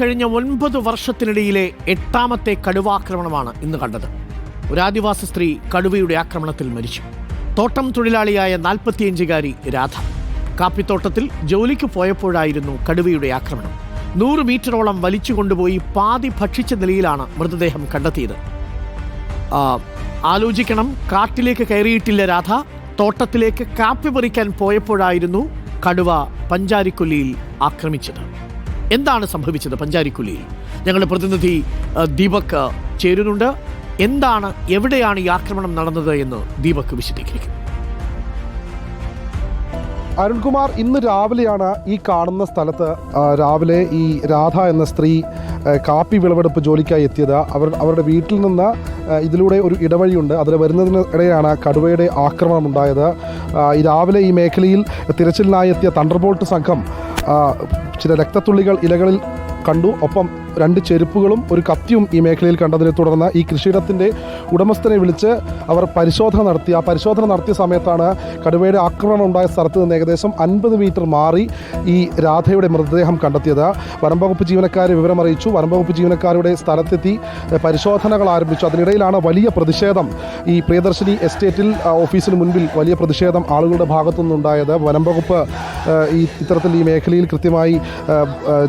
കഴിഞ്ഞ ഒൻപത് വർഷത്തിനിടയിലെ എട്ടാമത്തെ കടുവാക്രമണമാണ് ഇന്ന് കണ്ടത്. ഒരു ആദിവാസി സ്ത്രീ കടുവയുടെ ആക്രമണത്തിൽ മരിച്ചു. തോട്ടം തൊഴിലാളിയായ നാൽപ്പത്തിയഞ്ചുകാരി രാധ. കാപ്പിത്തോട്ടത്തിൽ ജോലിക്ക് പോയപ്പോഴായിരുന്നു കടുവയുടെ ആക്രമണം. നൂറ് മീറ്ററോളം വലിച്ചു കൊണ്ടുപോയി പാതി ഭക്ഷിച്ച നിലയിലാണ് മൃതദേഹം കണ്ടെത്തിയത്. ആലോചിക്കണം കാട്ടിലേക്ക് കയറിയിട്ടില്ല രാധ. തോട്ടത്തിലേക്ക് കാപ്പി പറിക്കാൻ പോയപ്പോഴായിരുന്നു കടുവ പഞ്ചാരിക്കൊല്ലിയിൽ ആക്രമിച്ചത്. എന്താണ് സംഭവിച്ചത് പഞ്ചാരിക്കുലിയിൽ ഞങ്ങളുടെ പ്രതിനിധി ദീപക് ചേരുന്നുണ്ട്. എന്താണ് എവിടെയാണ് ഈ ആക്രമണം നടന്നത് എന്ന് ദീപക് വിശദീകരിക്കും. അരുൺകുമാർ ഇന്ന് രാവിലെയാണ് ഈ കാണുന്ന സ്ഥലത്ത് രാവിലെ ഈ രാധ എന്ന സ്ത്രീ കാപ്പി വിളവെടുപ്പ് ജോലിക്കായി എത്തിയത്. അവർ അവരുടെ വീട്ടിൽ നിന്ന് ഇതിലൂടെ ഒരു ഇടവഴിയുണ്ട്. അതിൽ വരുന്നതിനിടെയാണ് കടുവയുടെ ആക്രമണം ഉണ്ടായത്. ഈ രാവിലെ ഈ മേഖലയിൽ തിരച്ചിലിനായി എത്തിയ തണ്ടർബോൾട്ട് സംഘം ചില രക്തത്തുള്ളികൾ ഇലകളിൽ കണ്ടു. ഒപ്പം രണ്ട് ചെരുപ്പുകളും ഒരു കത്തിയും ഈ മേഖലയിൽ കണ്ടതിനെ തുടർന്ന് ഈ കൃഷിയിടത്തിന്റെ ഉടമസ്ഥനെ വിളിച്ച് അവർ പരിശോധന നടത്തി. ആ പരിശോധന നടത്തിയ സമയത്താണ് കടുവയുടെ ആക്രമണം ഉണ്ടായ സ്ഥലത്ത് നിന്ന് ഏകദേശം അൻപത് മീറ്റർ മാറി ഈ രാധയുടെ മൃതദേഹം കണ്ടെത്തിയത്. വനംവകുപ്പ് ജീവനക്കാരെ വിവരമറിയിച്ചു വനംവകുപ്പ് ജീവനക്കാരുടെ സ്ഥലത്തെത്തി പരിശോധനകൾ ആരംഭിച്ചു. അതിനിടയിലാണ് വലിയ പ്രതിഷേധം. ഈ പ്രിയദർശിനി എസ്റ്റേറ്റിൽ ഓഫീസിന് മുൻപിൽ വലിയ പ്രതിഷേധം ആളുകളുടെ ഭാഗത്തു നിന്നുണ്ടായത് വനംവകുപ്പ് ഈ ഇത്തരത്തിൽ ഈ മേഖലയിൽ കൃത്യമായി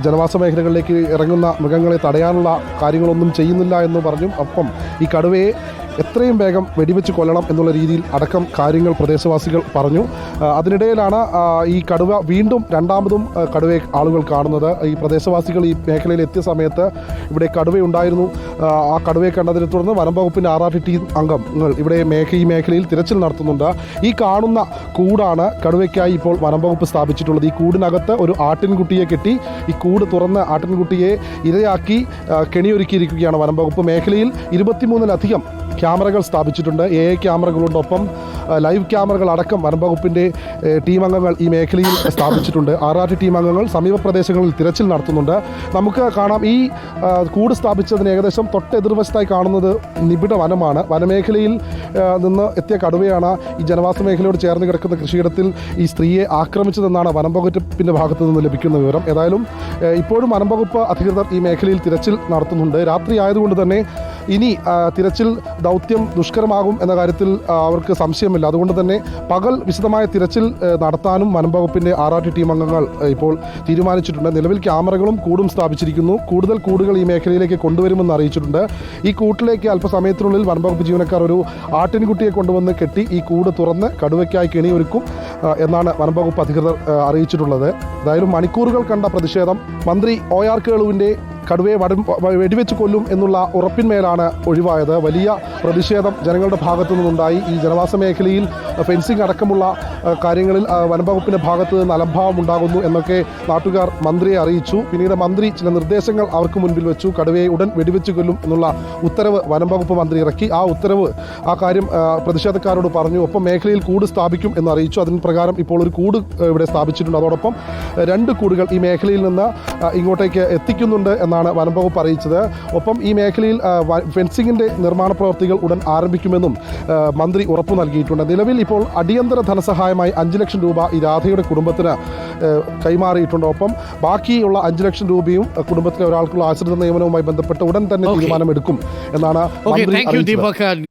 ജനവാസ മേഖലകളിലേക്ക് ഇറങ്ങുന്ന മൃഗങ്ങളെ തടയാനുള്ള കാര്യങ്ങളൊന്നും ചെയ്യുന്നില്ല എന്ന് പറഞ്ഞു. അപ്പം ഈ കടുവയെ എത്രയും വേഗം വെടിവെച്ച് കൊല്ലണം എന്നുള്ള രീതിയിൽ അടക്കം കാര്യങ്ങൾ പ്രദേശവാസികൾ പറഞ്ഞു. അതിനിടയിലാണ് ഈ കടുവ വീണ്ടും രണ്ടാമതും കടുവയെ ആളുകൾ കാണുന്നത്. ഈ പ്രദേശവാസികൾ ഈ മേഖലയിൽ എത്തിയ സമയത്ത് ഇവിടെ കടുവയുണ്ടായിരുന്നു. ആ, കടുവയെ കണ്ടതിനെ തുടർന്ന് വനം ആർ ടി അംഗങ്ങൾ ഇവിടെ മേഖ ഈ മേഖലയിൽ തിരച്ചിൽ നടത്തുന്നുണ്ട്. ഈ കാണുന്ന കൂടാണ് കടുവയ്ക്കായി ഇപ്പോൾ വനം വകുപ്പ് സ്ഥാപിച്ചിട്ടുള്ളത്. ഈ കൂടിനകത്ത് ഒരു ആട്ടിൻകുട്ടിയെ കെട്ടി ഈ കൂട് തുറന്ന് ആട്ടിൻകുട്ടിയെ ഇരയാക്കി കെണിയൊരുക്കിയിരിക്കുകയാണ് വനം വകുപ്പ് മേഖലയിൽ. ഇരുപത്തിമൂന്നിലധികം ക്യാമറകൾ സ്ഥാപിച്ചിട്ടുണ്ട്. എ ഐ ക്യാമറകളോടൊപ്പം ലൈവ് ക്യാമറകൾ അടക്കം വനം വകുപ്പിന്റെ ടീം അംഗങ്ങൾ ഈ മേഖലയിൽ സ്ഥാപിച്ചിട്ടുണ്ട്. ആർ ടി അംഗങ്ങൾ സമീപ പ്രദേശങ്ങളിൽ തിരച്ചിൽ നടത്തുന്നുണ്ട്. നമുക്ക് കാണാം ഈ കൂട് സ്ഥാപിച്ചതിന് ഏകദേശം തൊട്ടെതിർവശത്തായി കാണുന്നത് നിബിഡ വനമാണ്. വനമേഖലയിൽ നിന്ന് എത്തിയ കടുവയാണ് ഈ ജനവാസ മേഖലയോട് ചേർന്ന് കിടക്കുന്ന കൃഷിയിടത്തിൽ ഈ സ്ത്രീയെ ആക്രമിച്ചതെന്നാണ് വനം വകുപ്പിന്റെ ഭാഗത്തു നിന്ന് ലഭിക്കുന്ന വിവരം. ഏതായാലും ഇപ്പോഴും വനം വകുപ്പ് അധികൃതർ ഈ മേഖലയിൽ തിരച്ചിൽ നടത്തുന്നുണ്ട്. രാത്രി ആയതുകൊണ്ട് തന്നെ ഇനി തിരച്ചിൽ ദൗത്യം ദുഷ്കരമാകും എന്ന കാര്യത്തിൽ അവർക്ക് സംശയമില്ല. അതുകൊണ്ട് തന്നെ പകൽ വിശദമായ തിരച്ചിൽ നടത്താനും വനം വകുപ്പിന്റെ ആർ ആർ ടി അംഗങ്ങൾ ഇപ്പോൾ തീരുമാനിച്ചിട്ടുണ്ട്. നിലവിൽ ക്യാമറകളും കൂടും സ്ഥാപിച്ചിരിക്കുന്നു. കൂടുതൽ കൂടുകൾ ഈ മേഖലയിലേക്ക് കൊണ്ടുവരുമെന്ന് അറിയിച്ചിട്ടുണ്ട്. ഈ കൂട്ടിലേക്ക് അല്പസമയത്തിനുള്ളിൽ വനം വകുപ്പ് ജീവനക്കാർ ഒരു ആട്ടിൻകുട്ടിയെ കൊണ്ടുവന്ന് കെട്ടി ഈ കൂട് തുറന്ന് കടുവയ്ക്കായി കെണിയൊരുക്കും എന്നാണ് വനം വകുപ്പ് അധികൃതർ അറിയിച്ചിട്ടുള്ളത്. ഏതായാലും മണിക്കൂറുകൾ കണ്ട പ്രതിഷേധം. മന്ത്രി ഒ ആർ കേളുവിന്റെ കടുവയെ വടം വെടിവെച്ച് കൊല്ലും എന്നുള്ള ഉറപ്പിന്മേലാണ് ഒഴിവായത്. വലിയ പ്രതിഷേധം ജനങ്ങളുടെ ഭാഗത്തു നിന്നുണ്ടായി. ഈ ജനവാസ മേഖലയിൽ ഫെൻസിംഗ് അടക്കമുള്ള കാര്യങ്ങളിൽ വനംവകുപ്പിന്റെ ഭാഗത്ത് നിന്ന് അലംഭാവം ഉണ്ടാകുന്നു എന്നൊക്കെ നാട്ടുകാർ മന്ത്രിയെ അറിയിച്ചു. പിന്നീട് മന്ത്രി ചില നിർദ്ദേശങ്ങൾ അവർക്ക് മുൻപിൽ വെച്ചു. കടുവയെ ഉടൻ വെടിവെച്ച് കൊല്ലും എന്നുള്ള ഉത്തരവ് വനംവകുപ്പ് മന്ത്രി ഇറക്കി. ആ ഉത്തരവ് ആ കാര്യം പ്രതിഷേധക്കാരോട് പറഞ്ഞു. ഒപ്പം മേഖലയിൽ കൂട് സ്ഥാപിക്കും എന്ന് അറിയിച്ചു. അതിന് പ്രകാരം ഇപ്പോൾ ഒരു കൂട് ഇവിടെ സ്ഥാപിച്ചിട്ടുണ്ട്. അതോടൊപ്പം രണ്ട് കൂടുകൾ ഈ മേഖലയിൽ നിന്ന് ഇങ്ങോട്ടേക്ക് എത്തിക്കുന്നുണ്ട് എന്നാണ് വനംവകുപ്പ് അറിയിച്ചത്. ഒപ്പം ഈ മേഖലയിൽ ഫെൻസിങ്ങിന്റെ നിർമ്മാണ പ്രവർത്തികൾ ഉടൻ ആരംഭിക്കുമെന്നും മന്ത്രി ഉറപ്പു നൽകിയിട്ടുണ്ട്. നിലവിൽ ഇപ്പോൾ അടിയന്തര ധനസഹായമായി അഞ്ച് ലക്ഷം രൂപ ഈ രാധയുടെ കുടുംബത്തിന് കൈമാറിയിട്ടുണ്ട്. ഒപ്പം ബാക്കിയുള്ള അഞ്ച് ലക്ഷം രൂപയും കുടുംബത്തിലെ ഒരാൾക്കുള്ള ആശ്രിത നിയമനവുമായി ബന്ധപ്പെട്ട് ഉടൻ തന്നെ തീരുമാനമെടുക്കും എന്നാണ് മന്ത്രി മന്ത്രി